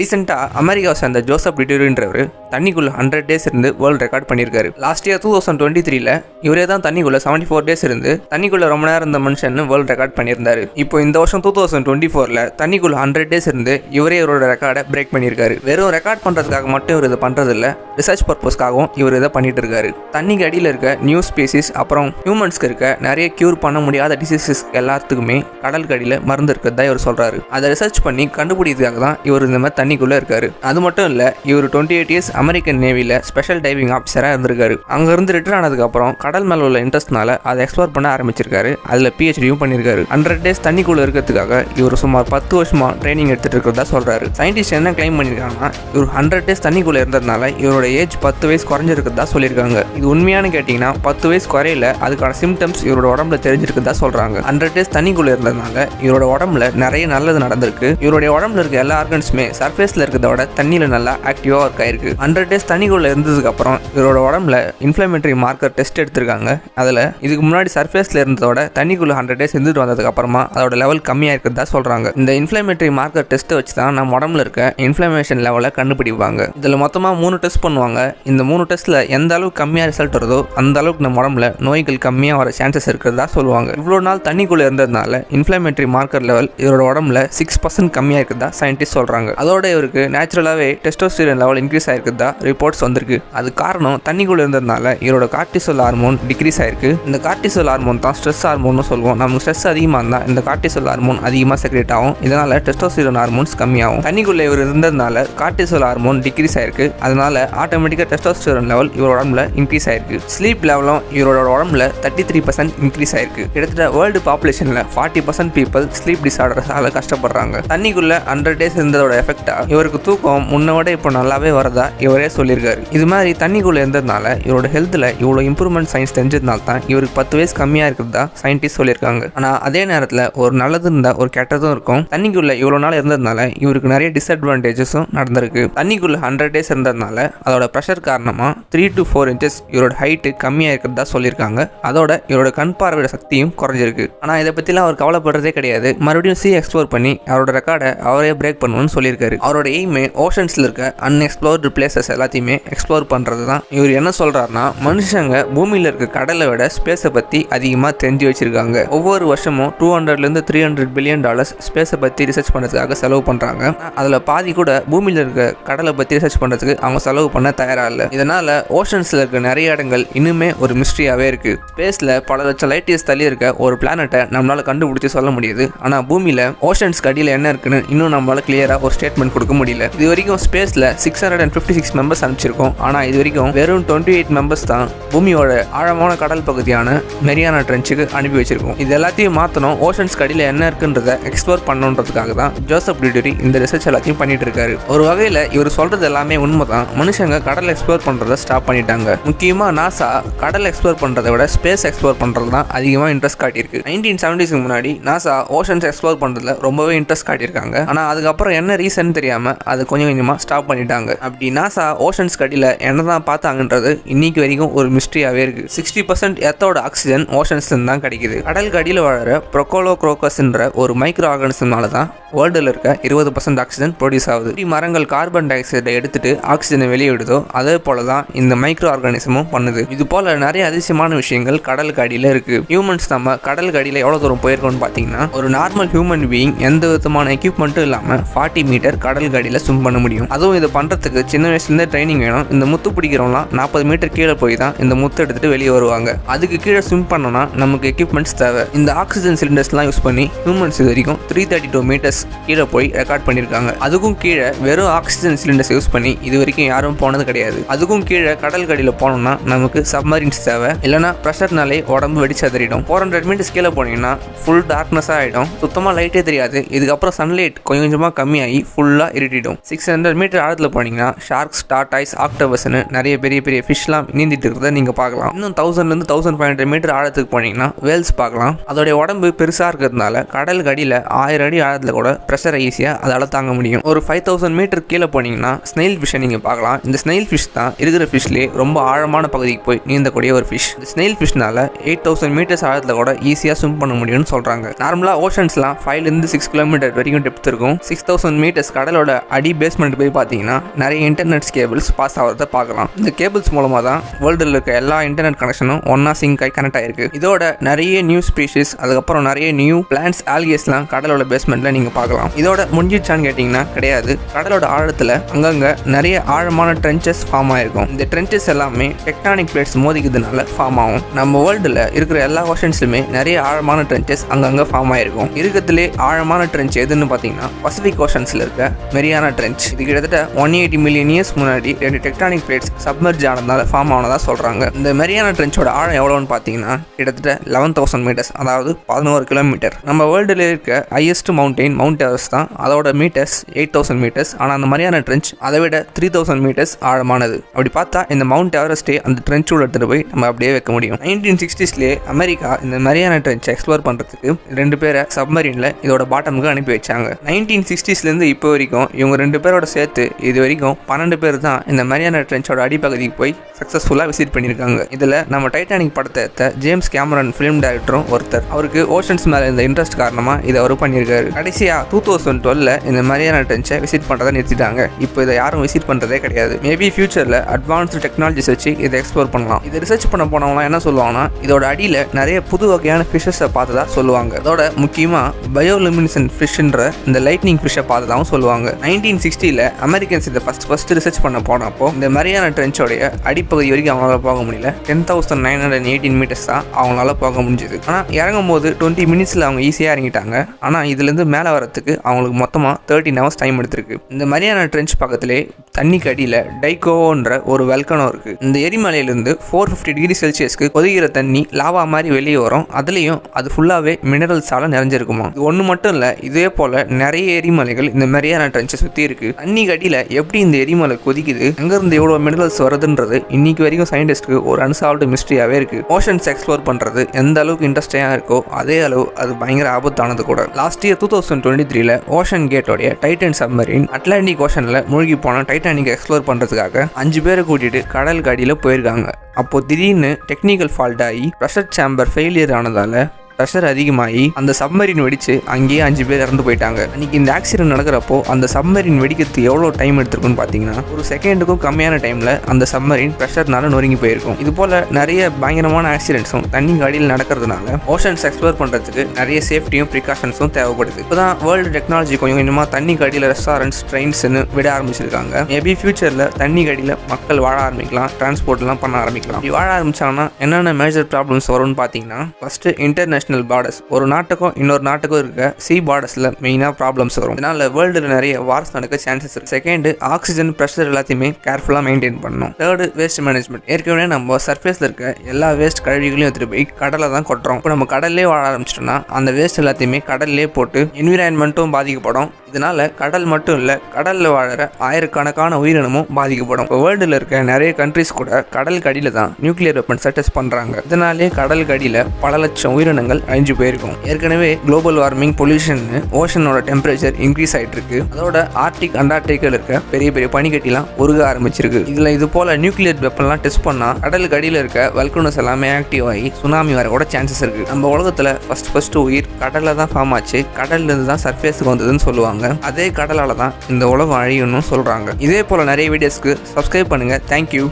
ரீசெண்டாக அமெரிக்காவை சேர்ந்த ஜோசப் டிட்டூரின்றவர் தண்ணிக்குள்ள ஹண்ட்ரட் டேஸ் இருந்து வேர்ல்டு ரெக்கார்ட் பண்ணியிருக்காரு. Last year two thousand twenty த்ரீல இவரே தான் தண்ணிக்குள்ள செவன்டி ஃபோர் டேஸ் இருந்து தண்ணிக்குள்ள ரொம்ப நேரம் இருந்த மனுஷன் வேர்ல்டு ரெக்கார்ட் பண்ணியிருந்தாரு. இப்போ இந்த வருஷம் டூ தௌசண்ட் டுவெண்ட்டி ஃபோரில் தண்ணிக்குள்ள ஹண்ட்ரட் டேஸ் இருந்து இவரே இவரோட ரெக்கார்டை பிரேக் பண்ணியிருக்காரு. வெறும் ரெக்கார்ட் பண்ணுறதுக்காக மட்டும் இவர் இதை பண்ணுறதில்ல ரிசர்ச் பர்பஸ்க்காகவும் இவர் இதை பண்ணிட்டு இருக்காரு தண்ணிக்கு அடியில் இருக்க நியூ ஸ்பீசிஸ் அப்புறம் ஹியூமன்ஸ்க்கு இருக்க நிறைய க்யூர் பண்ண முடியாத டிசீசஸ் எல்லாத்துக்குமே கடலுக்கு அடியில் மருந்து இருக்கிறதா இவர் சொல்கிறாரு அதை ரிசர்ச் பண்ணி கண்டுபிடிக்கிறதுக்காக தான் இவர் இந்த மாதிரி தண்ணிக்குள்ளே இருக்காரு. அது மட்டும் இல்லை இவர் டுவெண்ட்டி எயிட் இயர்ஸ் அமெரிக்கன் நேவியில் ஸ்பெஷல் டைவிங் ஆஃபீஸராக இருந்திருக்காரு. அங்கேருந்து ரிட்டர் ஆனதுக்கப்புறம் கடல் மேலே உள்ள இன்ட்ரெஸ்ட்னால அதை எக்ஸ்ப்ளோர் பண்ண ஆரம்பிச்சிருக்காரு. அதில் பிஹெச்டியும் பண்ணியிருக்காரு ஹண்ட்ரட் டேஸ் தண்ணிக்குள்ளே இருக்கிறதுக்காக இவர் சுமார் பத்து வருஷமாக ட்ரைனிங் எடுத்துகிட்டு இருக்கிறதா சொல்கிறாரு சயின்டிஸ்ட் என்ன கிளைம் பண்ணியிருக்காங்கன்னா இவர் ஹண்ட்ரட் டேஸ் தண்ணிக்குள்ளே இருந்ததுனால இவரோட ஏஜ் பத்து வயசு குறைஞ்சிருக்கிறதா சொல்லியிருக்காங்க. இது உண்மையானு கேட்டிங்கன்னா பத்து வயசு குறையில அதுக்கான சிம்டம்ஸ் இவரோட உடம்புல தெரிஞ்சிருக்கிறதா சொல்கிறாங்க ஹண்ட்ரட் டேஸ் தண்ணிக்குள்ளே இருந்ததுனால இவரோட உடம்புல நிறைய நல்லது நடந்திருக்கு. இவருடைய உடம்புல இருக்க எல்லா ஆர்கன்ஸுமே சர்ஃபேஸில் இருக்கிறதோட தண்ணியில் நல்லா ஆக்டிவாக ஒர்க் ஆயிருக்கு. ஹண்ட்ரட் டேஸ் தண்ணிக்குள்ளே இருந்ததுக்கு அப்புறம் இவரோட உடம்புல இன்ஃப்ளமேட்டரி மார்க்கர் டெஸ்ட் எடுத்திருக்காங்க. அதில் இதுக்கு முன்னாடி சர்ஃபேஸில் இருந்ததோட தண்ணிக்குள்ளே ஹண்ட்ரட் டேஸ் இருந்துட்டு வந்ததுக்கு அப்புறமா அதோட லெவல் கம்மியாக இருக்கிறதா சொல்கிறாங்க இந்த இன்ஃப்ளமேட்டரி மார்க்கர் டெஸ்ட்டை வச்சு தான் நம்ம உடம்புல இருக்க இன்ஃப்ளமேஷன் லெவலை கண்டுபிடிப்பாங்க. இதில் மொத்தமாக மூணு டெஸ்ட் பண்ணுவாங்க. இந்த மூணு டெஸ்ட்டில் எந்த அளவுக்கு கம்மியாக ரிசல்ட் வருதோ அந்த அளவுக்கு நம்ம உடம்புல நோய்கள் கம்மியாக வர சான்சஸ் இருக்கிறதா சொல்லுவாங்க. இவ்வளோ நாள் தண்ணிக்குள்ளே இருந்ததுனால இன்ஃப்ளமேட்டரி மார்க்கர் லெவல் இவரோட உடம்புல சிக்ஸ் பர்சன்ட் கம்மியாக இருக்கிறதா சயின்டிஸ்ட் சொல்கிறாங்க அதோட இவருக்கு நேச்சுரலாகவே டெஸ்டோஸ்டிரன் லெவல் இன்க்ரீஸ் ஆயிருக்குதா? ரிப்போர்ட்ஸ் வந்திருக்கு. அது காரணம் தண்ணிக்குள்ளே இருந்ததுனால இவரோட கார்டிசோல் ஹார்மோன் டிக்ரீஸ் ஆயிருக்கு. இந்த கார்டிசோல் ஹார்மோன் தான் ஸ்ட்ரெஸ் ஹார்மோன்னு சொல்லுவோம். நமக்கு ஸ்ட்ரெஸ் அதிகமாக இருந்தால் இந்த கார்டிசோல் ஹார்மோன் அதிகமாக செக்ரேட் ஆகும். இதனால் டெஸ்டோஸ்டிரன் ஹார்மோன்ஸ் கம்மியாகும். தண்ணிக்குள்ளே இவர் இருந்ததுனால கார்டிசோல் ஹார்மோன் டிக்ரீஸ் ஆயிருக்கு. அதனால ஆட்டோமேட்டிக்காக டெஸ்டோஸ்டிரன் லெவல் இவரோட உடம்புல இன்க்ரீஸ் ஆயிருக்கு. ஸ்லீப் லெவலும் இவரோட உடம்புல தேர்ட்டி த்ரீ பர்சன்ட் இன்க்ரீஸ் ஆயிருக்கு. கிட்டத்தட்ட வேர்ல்டு பாப்புலேஷனில் ஃபார்ட்டி பர்சன்ட் பீப்பிள் ஸ்லீப் டிசார்டர்ஸால் கஷ்டப்படுறாங்க. தண்ணிக்குள்ளே ஹண்ட்ரட் டேஸ் இருந்ததோட எஃபெக்டா இவருக்கு தூக்கம் முன்ன விட இப்போ நல்லாவே வரதா இவரே சொல்லியிருக்காரு. இது மாதிரி தண்ணிக்குள்ளே இருந்ததுனால இவரோட ஹெல்த்தில் இவ்வளோ இம்ப்ரூவ்மெண்ட் சயின்ஸ் தெரிஞ்சதுனால தான் இவருக்கு பத்து வயசு கம்மியாக இருக்கிறதா சயின்டிஸ்ட் சொல்லியிருக்காங்க. ஆனால் அதே நேரத்தில் ஒரு நல்லது இருந்தால் ஒரு கெட்டதும் இருக்கும். தண்ணிக்குள்ளே இவ்வளோ நாள் இருந்ததுனால இவருக்கு நிறைய டிஸ்அட்வான்டேஜஸும் நடந்திருக்கு. தண்ணிக்குள்ளே ஹண்ட்ரட் டேஸ் இருந்ததுனால அதோட ப்ரெஷர் காரணமாக த்ரீ டு ஃபோர் இன்ச்சஸ் இவரோட ஹைட்டு கம்மியாக இருக்கிறதா சொல்லியிருக்காங்க. அதோட இவரோட கண் பார்வையோட சக்தியும் குறைஞ்சிருக்கு. ஆனால் இதை பற்றிலாம் அவர் கவலைப்படுறதே கிடையாது. மறுபடியும் சி எக்ஸ்ப்ளோர் பண்ணி அவரோட ரெக்கார்டை அவரே பிரேக் பண்ணணும்னு சொல்லியிருக்காரு. அவரோட எய்மே ஓஷன்ஸில் இருக்க அன்எக்ஸ்ப்ளோர்டு பிளேசஸ் எல்லாத்தையுமே எக்ஸ்ப்ளோர் பண்ணுறது தான் இவர் என்ன சொல்கிறாருன்னா மனுஷங்க பூமியில் இருக்க கடலை விட ஸ்பேஸை பற்றி அதிகமாக தெரிஞ்சு வச்சுருக்காங்க. ஒவ்வொரு வருஷமும் டூ ஹண்ட்ரட்லேருந்து த்ரீ ஹண்ட்ரட் பில்லியன் டாலர்ஸ் ஸ்பேஸை பற்றி ரிசர்ச் பண்ணுறதுக்காக செலவு பண்ணுறாங்க அதில் பாதி கூட பூமியில் இருக்க கடலை பற்றி ரிசர்ச் பண்ணுறதுக்கு அவங்க செலவு பண்ண தயாராக இல்லை. இதனால் ஓஷன்ஸில் இருக்க நிறைய இடங்கள் இன்னுமே ஒரு மிஸ்ட்ரியாகவே இருக்குது ஸ்பேஸில் பல லட்சம் லைட் இயர்ஸ் தள்ளி இருக்க ஒரு பிளானட்டை நம்மளால் கண்டுபிடிச்சி சொல்ல முடியுது. ஆனால் பூமியில் ஓஷன்ஸ்க்கு அடியில் என்ன இருக்குன்னு இன்னும் நம்மளால் கிளியராக ஒரு ஸ்டேட்மெண்ட் கொடுக்க முடியல. இது வரைக்கும் ஸ்பேஸில் six hundred and fifty six members அனுப்பிச்சிருக்கோம். ஆனால் இது வரைக்கும் வெறும் டுவெண்ட்டி எயிட் மெம்பர்ஸ் தான் பூமியோட ஆழமான கடல் பகுதியான மெரியானா ட்ரென்ச்சுக்கு அனுப்பி வச்சிருக்கோம். இது எல்லாத்தையும் மாற்றணும் ஓஷன்ஸ்க்கு கடியில் என்ன இருக்குன்றத எக்ஸ்ப்ளோர் பண்ணணுன்றதுக்காக தான் ஜோசப் டியூரி இந்த ரிசர்ச் எல்லாத்தையும் பண்ணிட்டு இருக்காரு. ஒரு வகையில் இவர் சொல்றது எல்லாமே உண்மைதான். மனுஷங்க கடல் எக்ஸ்ப்ளோர் பண்ணுறத ஸ்டாப் பண்ணிட்டாங்க. முக்கியமாக நாசா கடல் எக்ஸ்ப்ளோர் பண்ணுறதை விட ஸ்பேஸ் எக்ஸ்ப்ளோர் பண்ணுறது தான் அதிகமாக இன்ட்ரெஸ்ட் காட்டியிருக்கு. நைன்டீன் செவன்டிஸ்க்கு முன்னாடி நாசா ஓஷன்ஸ் எக்ஸ்ப்ளோர் பண்ணுறதுல ரொம்பவே இன்ட்ரெஸ்ட் காட்டியிருக்காங்க. ஆனால் அதுக்கப்புறம் என்ன ரீசன் தெரியாமல் அதை கொஞ்சம் கொஞ்சமாக ஸ்டாப் பண்ணிட்டாங்க. அப்படி நாசா ஓஷன்ஸ் கடியில் என்ன தான் பார்த்தாங்கன்றது இன்னைக்கு வரைக்கும் ஒரு மிஸ்ட்ரியாகவே இருக்குது சிக்ஸ்டி பர்சன்ட் எர்த்தோட ஆக்சிஜன் ஓஷன்ஸ்லேருந்து தான் கிடைக்குது. கடலுக்கு அடியில் வாழற ப்ரொக்கோலோ குரோக்கஸ்ன்ற ஒரு மைக்ரோ ஆர்கானிசம்னால தான் வேர்ல்டில் இருக்க இருபது பர்சன்ட் ஆக்சிஜன் ப்ரொடியூஸ் ஆகுது. இப்படி மரங்கள் கார்பன் டை ஆக்சைடை எடுத்துட்டு ஆக்சிஜனை வெளியிடுதோ அதே போல தான் இந்த மைக்ரோ ஆர்கானிசமும் பண்ணுது. இது போல நிறைய அதிசயமான விஷயங்கள் கடலுக்கு அடியில் இருக்கு. ஹியூமன்ஸ் நம்ம கடலுக்கு அடியில் எவ்வளோ தூரம் போயிருக்கோம்னு பார்த்தீங்கன்னா ஒரு நார்மல் ஹியூமன் பீயிங் எந்த விதமான எக்யூப்மெண்ட்டும் இல்லாமல் ஃபார்ட்டி மீட்டர் கடலுக்கு அடியில் ஸ்விம் பண்ண முடியும். அதுவும் இது பண்ணுறதுக்கு சின்ன வயசுலேருந்தே ட்ரைனிங் வேணும். இந்த முத்து பிடிக்கிறவங்களாம் நாற்பது மீட்டர் கீழே போய் தான் இந்த முத்து எடுத்துகிட்டு வெளியே வருவாங்க. அதுக்கு கீழே ஸ்விம் பண்ணோன்னா நமக்கு எக்யூப்மெண்ட்ஸ் தேவை. இந்த ஆக்சிஜன் சிலிண்டர்ஸ்லாம் யூஸ் பண்ணி ஹியூமன்ஸ் இது வரைக்கும் த்ரீ தேர்ட்டி டூ மீட்டர்ஸ் கீழே போய் ரெக்கார்ட் பண்ணியிருக்காங்க அதுக்கும் கீழே வெறும் ஆக்சிஜன் சிலிண்டர்ஸ் யூஸ் பண்ணி இது வரைக்கும் யாரும் போனது கிடையாது. அதுக்கும் கீழே கடல் கடியில் போனோம்னா நமக்கு சப்மரீன்ஸ் தேவை. இல்லைனா ப்ரெஷர்னாலே உடம்பு வெடிச்சதறிடும் ஃபோர் ஹண்ட்ரட் மீட்டர்ஸ் கீழே போனீங்கன்னா ஃபுல் டார்க்னஸாக ஆகிடும் சுத்தமாக லைட்டே தெரியாது. இதுக்கப்புறம் சன்லைட் கொஞ்சம் கொஞ்சமாக கம்மியாகி ஃபுல் ஃபுல்லாக இருட்டிடும் சிக்ஸ் ஹண்ட்ரட் மீட்டர் ஆழத்தில் போனீங்கன்னா ஷார்க்ஸ் டாட்டாய்ஸ் ஆக்டோபஸ்னு நிறைய பெரிய பெரிய ஃபிஷ்லாம் நீந்திட்டு இருக்கிறத நீங்கள் பார்க்கலாம். இன்னும் தௌசண்ட்லேருந்து தௌசண்ட் ஃபைவ் ஹண்ட்ரட் மீட்டர் ஆழத்துக்கு போனீங்கன்னா வேல்ஸ் பார்க்கலாம். அதோடைய உடம்பு பெருசாக இருக்கிறதுனால கடலுக்கு அடியில் ஆயிரம் அடி ஆழத்தில் கூட ப்ரெஷரை ஈஸியாக அதால் தாங்க முடியும். ஒரு ஃபைவ் தௌசண்ட் மீட்டர் கீழே போனீங்கன்னா ஸ்னெயில் ஃபிஷ்ஷை நீங்கள் பார்க்கலாம். இந்த ஸ்னெயில் ஃபிஷ் தான் இருக்கிற ஃபிஷ்லேயே ரொம்ப ஆழமான பகுதிக்கு போய் நீந்தக்கூடிய ஒரு ஃபிஷ் இந்த ஸ்னெயில் ஃபிஷ்னால எயிட் தௌசண்ட் மீட்டர்ஸ் ஆழத்தில் கூட ஈஸியாக ஸ்விம் பண்ண முடியும்னு சொல்கிறாங்க நார்மலாக ஓஷன்ஸ்லாம் ஃபைவ்லேருந்து சிக்ஸ் கிலோமீட்டர் வரைக்கும் டெப்த் இருக்கும். சிக்ஸ் தௌசண்ட் மீட்டர்ஸ் கடல் கடலோட அடி பேஸ்மெண்ட் போய் பார்த்தீங்கன்னா நிறைய இன்டர்நெட் கேபிள்ஸ் பாஸ் ஆகிறத பார்க்கலாம். இந்த கேபிள்ஸ் மூலமாக தான் வேர்ல்டில் இருக்க எல்லா இன்டர்நெட் கனெக்ஷனும் ஒன்றா சிங்க் ஆகி கனெக்ட் ஆயிருக்கு. இதோட நிறைய நியூ ஸ்பீஷிஸ் அதுக்கப்புறம் நிறைய நியூ பிளான்ஸ் ஆல்கேஸ்லாம் கடலோட பேஸ்மெண்ட்டில் நீங்கள் பார்க்கலாம். இதோட முடிஞ்சிச்சான்னு கேட்டிங்கன்னா கிடையாது. கடலோட ஆழத்தில் அங்கங்கே நிறைய ஆழமான ட்ரென்ச்சஸ் ஃபார்ம் ஆயிருக்கும். இந்த ட்ரென்ச்சஸ் எல்லாமே டெக்டானிக் பிளேட்ஸ் மோதிக்கிறதுனால ஃபார்ம் ஆகும். நம்ம வேர்ல்டில் இருக்கிற எல்லா ஓஷன்ஸ்லுமே நிறைய ஆழமான ட்ரென்ச்சஸ் அங்கங்கே ஃபார்ம் ஆயிருக்கும். இருக்கிறதுலே ஆழமான ட்ரென்ச் எதுன்னு பார்த்தீங்கன்னா பசிபிக் ஓஷன்ஸில் இருக்க மெரியானா ட்ரென்ச் இது கிட்டத்தட்ட ஒன் எயிட்டி மில்லியன் இயர்ஸ் முன்னாடி ரெண்டு டெக்டானிக் பிளேட்ஸ் சப்மர்ஜ் ஆனதால் ஃபார்ம் ஆனதாக சொல்கிறாங்க இந்த மெரியானா ட்ரென்ச்சோட ஆழம் எவ்வளோன்னு பார்த்தீங்கன்னா கிட்டத்தட்ட லெவன் தௌசண்ட் மீட்டர்ஸ் அதாவது பதினோரு கிலோமீட்டர் நம்ம வேர்ல்டில் இருக்க ஹையஸ்ட் மவுண்டெயின் மவுண்ட் எவரெஸ்ட் தான். அதோட மீட்டர்ஸ் எயிட் தௌசண்ட் மீட்டர்ஸ் ஆனால் அந்த மரியானா ட்ரென்ச் அதை விட த்ரீ தௌசண்ட் மீட்டர்ஸ் ஆழமானது. அப்படி பார்த்தா இந்த மவுண்ட் எவரெஸ்ட்டே அந்த ட்ரென்ச்சோட எடுத்துகிட்டு போய் நம்ம அப்படியே வைக்க முடியும். நைன்டீன் சிக்ஸ்டீஸ்லேயே அமெரிக்கா இந்த மரியானா ட்ரென்ச் எக்ஸ்ப்ளோர் பண்ணுறதுக்கு ரெண்டு பேரை சப்மரீனில் இதோட பாட்டமுக்கு அனுப்பி வச்சாங்க. நைன்டீன் சிக்ஸ்டீஸ்லேருந்து இப்போ வரைக்கும் இவங்க ரெண்டு பேரோட சேர்த்து இது வரைக்கும் பன்னெண்டு பேர் தான் இந்த மரியானா ட்ரென்ச்சோட அடிப்பகுதிக்கு போய் சக்ஸஸ்ஃபுல்லாக விசிட் பண்ணியிருக்காங்க. இதில் நம்ம டைட்டானிக் படத்தை ஜேம்ஸ் கேமரன் ஃபிலிம் டைரக்டரும் ஒருத்தர். அவருக்கு ஓஷன்ஸ் மேலே இந்த இன்ட்ரெஸ்ட் காரணமாக இதை அவர் பண்ணியிருக்காரு. கடைசியாக டூ தௌசண்ட் டுவெல்ல இந்த மரியானா ட்ரென்ச்சை விசிட் பண்ணுறதை நிறுத்திட்டாங்க. இப்போ இதை யாரும் விசிட் பண்ணுறதே கிடையாது. மேபி ஃபியூச்சரில் அட்வான்ஸ்டு டெக்னாலஜிஸ் வச்சு இதை எக்ஸ்ப்ளோர் பண்ணலாம். இதை ரிசர்ச் பண்ண போனவங்களாம் என்ன சொல்லுவாங்கன்னா இதோட அடியில் நிறைய புது வகையான ஃபிஷஸை பார்த்ததா சொல்லுவாங்க. அதோட முக்கியமாக பயோலுமினிசன் ஃபிஷ்ன்ற இந்த லைட்னிங் ஃபிஷ்ஷை பார்த்ததாகவும் சொல்லுவாங்க. நைன்டீன் சிக்ஸ்டியில் அமெரிக்கன்ஸ் இதை ஃபஸ்ட் ஃபஸ்ட் ரிசர்ச் பண்ண போனப்போ இந்த மரியான ட்ரென்ச்சோடைய அடிப்பகுதி வரைக்கும் அவங்களால போக முடியல. Ten thousand nine hundred eighteen meters தான் அவங்களால போக முடிஞ்சுது. ஆனால் இறங்கும் போது டுவெண்ட்டி மினிட்ஸில் அவங்க ஈஸியாக இறங்கிட்டாங்க. ஆனால் இதுலேருந்து மேலே வரத்துக்கு அவங்களுக்கு மொத்தமாக தேர்ட்டின் ஹவர்ஸ் டைம் எடுத்திருக்கு. இந்த மரியான ட்ரென்ச் பக்கத்திலே தண்ணிக்கு அடியில் டைகோன்ற ஒரு வெல்கனம் இருக்குது இந்த எரிமலையிலேருந்து ஃபோர் ஃபிஃப்டி டிகிரி செல்சியஸ்க்கு கொதிக்கிற தண்ணி லாவா மாதிரி வெளியே வரும். அதுலேயும் அது ஃபுல்லாகவே மினரல்ஸால் நிறைஞ்சிருக்குமா? இது ஒன்று மட்டும் இல்லை இதே போல் நிறைய எரிமலைகள் இந்த மாதிரியான ட்ரென்ச்சை சுற்றி இருக்குது தண்ணிக்கு அடியில் எப்படி இந்த எரிமலை கொதிக்குது? அங்கேருந்து எவ்வளோ மினரல்ஸ் வருதுன்றது இன்னைக்கு வரைக்கும் சயின்டிஸ்ட்டுக்கு ஒரு அன்சால்வ்டு மிஸ்ட்ரியாகவே இருக்குது ஓஷன்ஸ் எக்ஸ்ப்ளோர் பண்ணுறது எந்த அளவுக்கு இன்ட்ரெஸ்டிங்காக இருக்கோ அதே அளவு அது பயங்கர ஆபத்தானது கூட. Last year two thousand twenty த்ரீல ஓஷன் கேட்டோடைய டைட்டன் சப்மரின் அட்லாண்டிக் ஓஷனில் மூழ்கி போன டைட்டானிக் எக்ஸ்ப்ளோர் பண்ணுறதுக்காக அஞ்சு பேரை கூட்டிட்டு கடல் அடியில் போயிருக்காங்க. அப்போ திடீர்னு டெக்னிக்கல் ஃபால்ட் ஆகி ப்ரெஷர் சேம்பர் ஃபெயிலியர் ஆனதால ப்ரெஷர் அதிகமாகி அந்த சப்மரின் வெடிச்சு அங்கேயே அஞ்சு பேர் இறந்து போயிட்டாங்க. அன்னைக்கு இந்த ஆக்சிடென்ட் நடக்கிறப்போ அந்த சப்மரின் வெடிக்கிறதுக்கு எவ்வளோ டைம் எடுத்திருக்குன்னு பார்த்தீங்கன்னா ஒரு செகண்டுக்கும் கம்மியான டைமில் அந்த சப்மரின் ப்ரெஷர்னால நொறுங்கி போயிருக்கும். இது போல் நிறைய பயங்கரமான ஆக்சிடென்ட்ஸும் தண்ணி அடியில் நடக்கிறதுனால ஓஷன்ஸ் எக்ஸ்ப்ளோர் பண்ணுறதுக்கு நிறைய சேஃப்டியும் ப்ரிகாஷன்ஸும் தேவைப்படுது. இப்போ தான் வேர்ல்டு டெக்னாலஜி கொஞ்சம் கொஞ்சமாக தண்ணி அடியில் ரெஸ்டாரண்ட்ஸ் ட்ரெயின்ஸ்னு விட ஆரம்பிச்சிருக்காங்க. மேபி ஃபியூச்சரில் தண்ணி அடியில் மக்கள் வாழ ஆரம்பிக்கலாம் டிரான்ஸ்போர்ட்லாம் பண்ண ஆரம்பிக்கலாம். இப்படி வாழ ஆரம்பிச்சாங்கன்னா என்னென்ன மேஜர் ப்ராப்ளம்ஸ் வரும்னு பார்த்தீங்கன்னா ஃபஸ்ட்டு இன்டர்நேஷனல் பார்டர்ஸ் ஒரு நாட்டுக்கும் இன்னொரு நாட்டுக்கும் இருக்க சி பார்டர்ஸில் மெயினாக ப்ராப்ளம்ஸ் வரும். இதனால் வேர்ல்டில் நிறைய வார்ஸ் நடக்க சான்சஸ் இருக்கு. செகண்டு ஆக்சிஜன் ப்ரெஷர் எல்லாத்தையுமே கேர்ஃபுல்லாக மெயின்டைன் பண்ணணும். தேர்டு வேஸ்ட் மேனேஜ்மெண்ட் ஏற்கனவே நம்ம சர்ஃபேஸில் இருக்க எல்லா வேஸ்ட் கழிவுகளையும் எடுத்துகிட்டு போய் கடலை தான் கொட்டுறோம். இப்போ நம்ம கடல்லே வாழ ஆரம்பிச்சிட்டோம்னா அந்த வேஸ்ட் எல்லாத்தையுமே கடல்லே போட்டு என்விரான்மெண்ட்டும் பாதிக்கப்படும். இதனால கடல் மட்டும் இல்லை கடலில் வாழற ஆயிரக்கணக்கான உயிரினமும் பாதிக்கப்படும். இப்போ வேர்ல்டில் இருக்க நிறைய கண்ட்ரிஸ் கூட கடல் கடியில் தான் நியூக்ளியர் வெப்பன்ஸை டெஸ்ட் பண்ணுறாங்க இதனாலே கடல் கடியில் பல லட்சம் உயிரினங்கள் அழிஞ்சு போயிருக்கும். ஏற்கனவே குளோபல் வார்மிங் பொல்யூஷன் ஓஷனோட டெம்பரேச்சர் இன்க்ரீஸ் ஆயிட்டு இருக்கு அதோட ஆர்டிக் அண்டார்டிகில் இருக்க பெரிய பெரிய பனிக்கட்டிலாம் உருக ஆரம்பிச்சிருக்கு. இதில் இது போல நியூக்ளியர் வெப்பன்லாம் டெஸ்ட் பண்ணால் கடலுக்கு அடியில் இருக்க வல்கனஸ் எல்லாமே ஆக்டிவ் ஆகி சுனாமி வர கூட சான்சஸ் இருக்கு. நம்ம உலகத்தில் ஃபர்ஸ்ட் ஃபர்ஸ்ட் உயிர் கடலில் தான் ஃபார்ம் ஆச்சு. கடல்ல இருந்து தான் சர்ஃபேஸுக்கு வந்ததுன்னு சொல்லுவாங்க. அதே கடலால் தான் இந்த உலகம் அழியணும்னு சொல்கிறாங்க இதே போல் நிறைய வீடியோஸ்க்கு சப்ஸ்கிரைப் பண்ணுங்கள் தேங்க்யூ